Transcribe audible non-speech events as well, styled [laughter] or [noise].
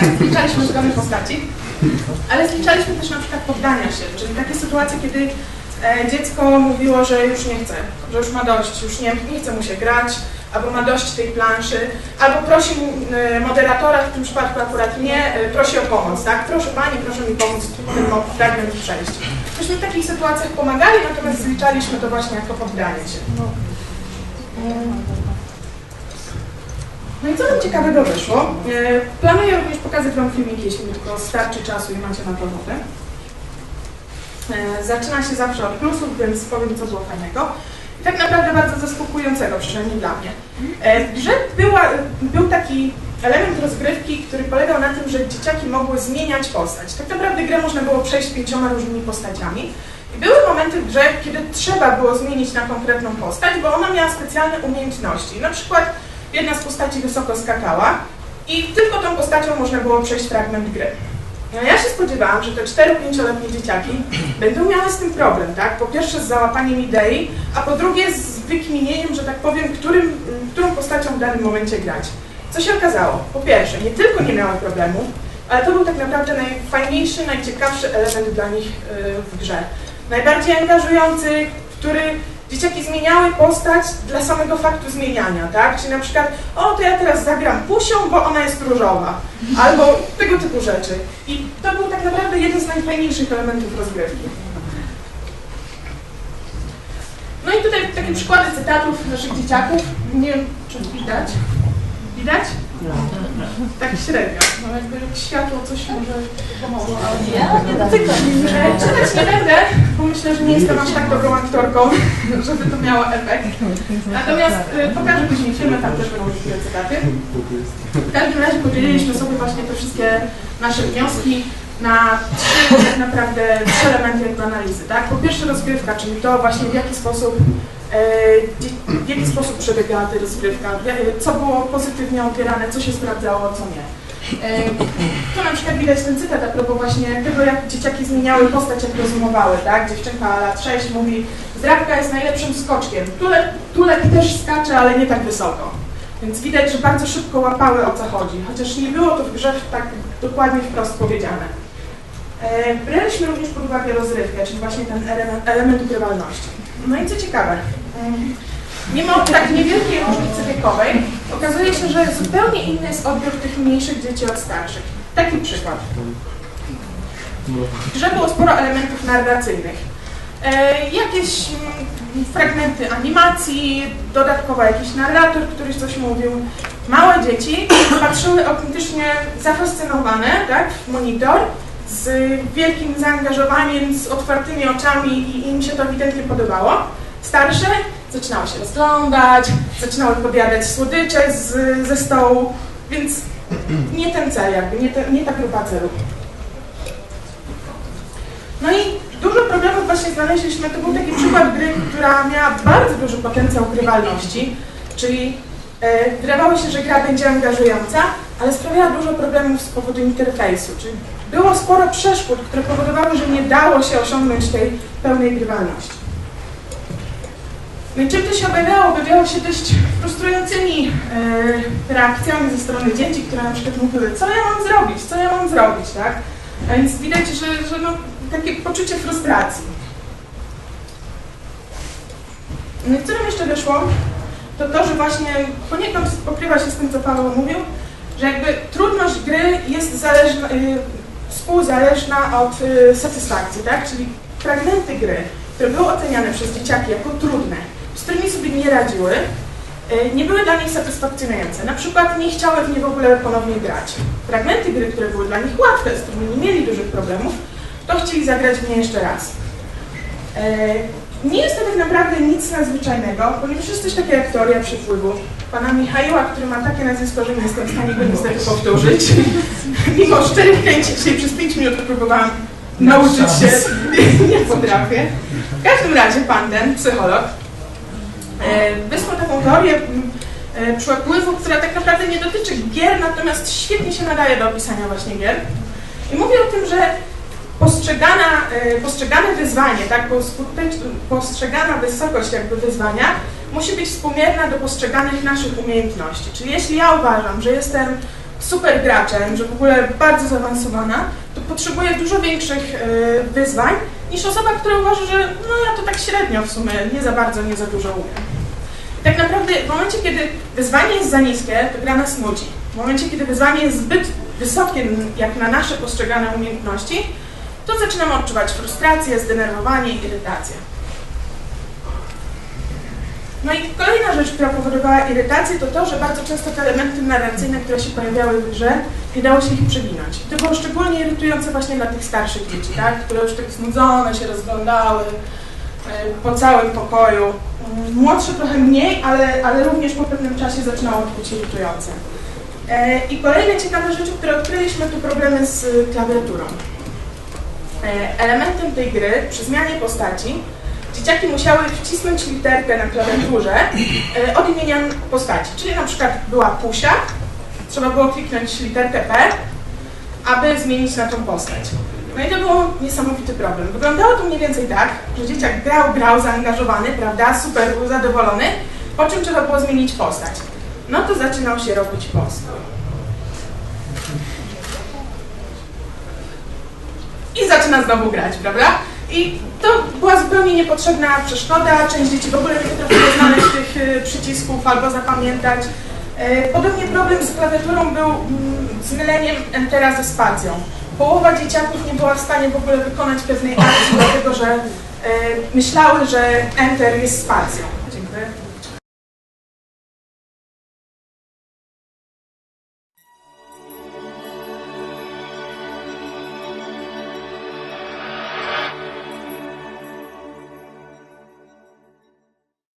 Tak, zliczaliśmy zgony postaci, ale zliczaliśmy też na przykład poddania się, czyli takie sytuacje, kiedy e, dziecko mówiło, że już nie chce, że już ma dość, już nie, nie chce mu się grać, albo ma dość tej planszy, albo prosi e, moderatora, w tym przypadku akurat mnie, e, prosi o pomoc, tak? Proszę Pani, proszę mi pomóc ten fragment przejść. Myśmy w takich sytuacjach pomagali, natomiast zliczaliśmy to właśnie jako poddanie się. No i co nam ciekawego wyszło? E, Planuję również pokazać Wam filmiki, jeśli tylko starczy czasu i macie na to ochotę. E, Zaczyna się zawsze od plusów, więc powiem, co było fajnego. I tak naprawdę bardzo zaskakującego, przynajmniej dla mnie. E, grze była, był taki element rozgrywki, który polegał na tym, że dzieciaki mogły zmieniać postać. Tak naprawdę grę można było przejść pięcioma różnymi postaciami. I były momenty w grze, kiedy trzeba było zmienić na konkretną postać, bo ona miała specjalne umiejętności. Na przykład jedna z postaci wysoko skakała i tylko tą postacią można było przejść fragment gry. No ja się spodziewałam, że te 4-5-letnie dzieciaki będą miały z tym problem, tak? Po pierwsze z załapaniem idei, a po drugie z wykminieniem, że tak powiem, którym, którą postacią w danym momencie grać. Co się okazało? Po pierwsze, nie tylko nie miały problemu, ale to był tak naprawdę najfajniejszy, najciekawszy element dla nich yy, w grze. Najbardziej angażujący, który dzieciaki zmieniały postać dla samego faktu zmieniania, tak? Czyli na przykład, o to ja teraz zagram pusią, bo ona jest różowa, albo tego typu rzeczy. I to był tak naprawdę jeden z najfajniejszych elementów rozgrywki. No i tutaj takie przykłady cytatów naszych dzieciaków. Nie wiem, czy widać. Widać? Tak średnio. No jakby światło coś może pomoże. Ja nie dotykam. E, Czytać nie będę, myślę, że nie jestem aż tak dobrą aktorką, [laughs] żeby to miało efekt. Natomiast pokażę później filmy, tam też będą niektóre cytaty. W każdym razie podzieliliśmy sobie właśnie te wszystkie nasze wnioski na trzy tak naprawdę trzy elementy jakby analizy. Tak? Po pierwsze rozgrywka, czyli to właśnie w jaki sposób dzie- w jaki sposób przebiegała ta rozgrywka, co było pozytywnie odbierane, co się sprawdzało, co nie. E, Tu na przykład widać ten cytat a propos właśnie tego, jak dzieciaki zmieniały postać, jak rozumowały, tak? Dziewczynka lat 6 mówi, Zdrabka jest najlepszym skoczkiem. Tulek, Tulek też skacze, ale nie tak wysoko. Więc widać, że bardzo szybko łapały o co chodzi, chociaż nie było to w grze tak dokładnie wprost powiedziane. E, Braliśmy również pod uwagę rozrywkę, czyli właśnie ten element, element grywalności. No i co ciekawe, mimo tak niewielkiej różnicy wiekowej, okazuje się, że zupełnie inny jest odbiór tych mniejszych dzieci od starszych. Taki przykład. W grze było sporo elementów narracyjnych. E, jakieś mm, fragmenty animacji, dodatkowo jakiś narrator, który coś mówił. Małe dzieci patrzyły autentycznie zafascynowane tak, w monitor, z wielkim zaangażowaniem, z otwartymi oczami i im się to ewidentnie podobało. Starsze zaczynały się rozglądać, zaczynały podjadać słodycze z, ze stołu, więc nie ten cel jakby, nie, te, nie ta grupa celów. No i dużo problemów właśnie znaleźliśmy. To był taki przykład gry, która miała bardzo duży potencjał grywalności, czyli e, wydawało się, że gra będzie angażująca, ale sprawiała dużo problemów z powodu interfejsu. Czyli było sporo przeszkód, które powodowały, że nie dało się osiągnąć tej pełnej grywalności. Czym to się objawiało? Objawiało się dość frustrującymi e, reakcjami ze strony dzieci, które na przykład mówiły, co ja mam zrobić, co ja mam zrobić, tak? A więc widać, że, że no, takie poczucie frustracji. No i co nam jeszcze wyszło? To to, że właśnie poniekąd pokrywa się z tym, co Paweł mówił, że jakby trudność gry jest zależna, y, współzależna od y, satysfakcji, tak? Czyli fragmenty gry, które były oceniane przez dzieciaki jako trudne, którymi sobie nie radziły, y, nie były dla nich satysfakcjonujące. Na przykład nie chciały w nie w ogóle ponownie grać. Fragmenty gry, które były dla nich łatwe, z którymi nie mieli dużych problemów, to chcieli zagrać w nie jeszcze raz. E, Nie jest to tak naprawdę nic nadzwyczajnego, ponieważ jest coś takiego jak teoria przypływu. Pana Michaiła, który ma takie nazwisko, że nie jestem w stanie go niestety powtórzyć. [laughs] Mimo szczerych chęci dzisiaj przez 5 minut próbowałam nauczyć się, nie potrafię. W każdym razie pan ten, psycholog, e, wysłał taką teorię e, przepływu, która tak naprawdę nie dotyczy gier, natomiast świetnie się nadaje do opisania właśnie gier. I mówi o tym, że postrzegana, e, postrzegane wyzwanie, tak, postrzegana wysokość jakby wyzwania musi być współmierna do postrzeganych naszych umiejętności. Czyli jeśli ja uważam, że jestem super graczem, że w ogóle bardzo zaawansowana, to potrzebuję dużo większych wyzwań niż osoba, która uważa, że no ja to tak średnio w sumie, nie za bardzo, nie za dużo umiem. Tak naprawdę w momencie, kiedy wyzwanie jest za niskie, to gra nas nudzi. W momencie, kiedy wyzwanie jest zbyt wysokie, jak na nasze postrzegane umiejętności, to zaczynamy odczuwać frustrację, zdenerwowanie irytację. No i kolejna rzecz, która powodowała irytację, to to, że bardzo często te elementy narracyjne, które się pojawiały w grze, nie dało się ich przewinąć. I to było szczególnie irytujące właśnie dla tych starszych dzieci, tak? które już tak znudzone się rozglądały po całym pokoju. Młodsze trochę mniej, ale, ale również po pewnym czasie zaczynało być irytujące. E, I kolejne ciekawe rzeczy, które odkryliśmy, to problemy z y, klawiaturą. E, Elementem tej gry przy zmianie postaci dzieciaki musiały wcisnąć literkę na klawiaturze e, od imienia postaci. Czyli na przykład była Pusia, trzeba było kliknąć literkę P, aby zmienić na tą postać. No i to był niesamowity problem. Wyglądało to mniej więcej tak, że dzieciak grał, grał, zaangażowany, prawda, super, był zadowolony, po czym trzeba było zmienić postać. No to zaczynał się robić postój. i zaczyna znowu grać, prawda? I to była zupełnie niepotrzebna przeszkoda. Część dzieci w ogóle nie potrafiło znaleźć tych y, przycisków albo zapamiętać. E, Podobnie problem z klawiaturą był mm, z myleniem Entera ze spacją. Połowa dzieciaków nie była w stanie w ogóle wykonać pewnej akcji, dlatego że e, myślały, że Enter jest spacją.